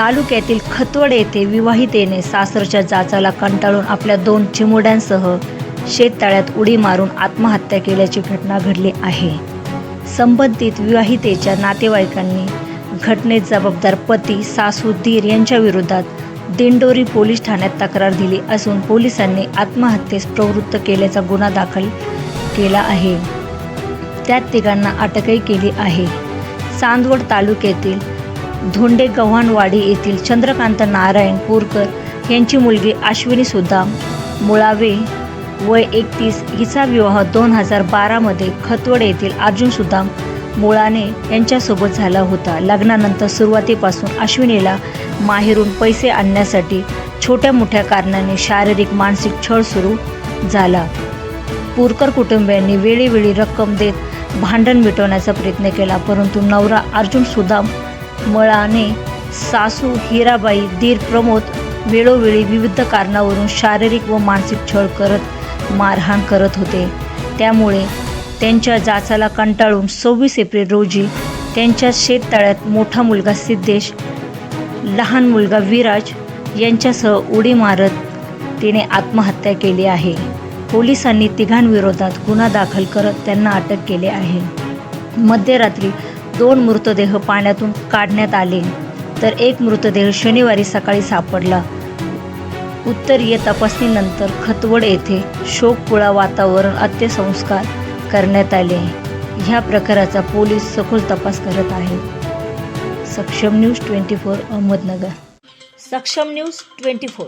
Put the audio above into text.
तालुक्यातील खतवड येथे विवाहितेने सासरच्या जाचाला कंटाळून आपल्या दोन चिमुड्यांसह शेततळ्यात उडी मारून आत्महत्या केल्याची घटना घडली आहे. संबंधित विवाहितेच्या नातेवाईकांनी घटनेत जबाबदार पती सासू धीर यांच्या विरोधात दिंडोरी पोलीस ठाण्यात तक्रार दिली असून पोलिसांनी आत्महत्येस प्रवृत्त केल्याचा गुन्हा दाखल केला आहे. त्यात तिघांना अटकही केली आहे. चांदवड तालुक्यातील धोंडे गव्हाणवाडी येथील चंद्रकांत नारायण पोरकर यांची मुलगी अश्विनी सुदाम मुळावे वय एकतीस हिचा विवाह दोन हजार बारामध्ये खतवड येथील अर्जुन सुदाम मुळाने यांच्यासोबत झाला होता. लग्नानंतर सुरुवातीपासून अश्विनीला माहेरून पैसे आणण्यासाठी छोट्या मोठ्या कारणाने शारीरिक मानसिक छळ सुरू झाला. पूरकर कुटुंबियांनी वेळीवेळी रक्कम देत भांडण मिटवण्याचा प्रयत्न केला परंतु नवरा अर्जुन सुदाम मळाने सासू हिराबाई दीर प्रमोद वेळोवेळी विविध कारणावरून शारीरिक व मानसिक छळ करत मारहाण करत होते. त्यामुळे त्यांच्या जाचाला कंटाळून सव्वीस एप्रिल रोजी त्यांच्या शेततळ्यात मोठा मुलगा सिद्धेश लहान मुलगा विराज यांच्यासह उडी मारत तिने आत्महत्या केली आहे. पोलिसांनी तिघांविरोधात गुन्हा दाखल करत त्यांना अटक केली आहे. मध्यरात्री दोन मृतदेह पाण्यातून काढण्यात आले. तर एक मृतदेह शनिवारी सकाळी सापडला. उत्तरीय तपासणीनंतर खतवड येथे शोकपुळा वातावरण अंत्यसंस्कार करण्यात आले. ह्या प्रकाराचा पोलीस सखोल तपास करत आहेत सक्षम न्यूज ट्वेंटी फोर अहमदनगर. सक्षम न्यूज ट्वेंटी फोर.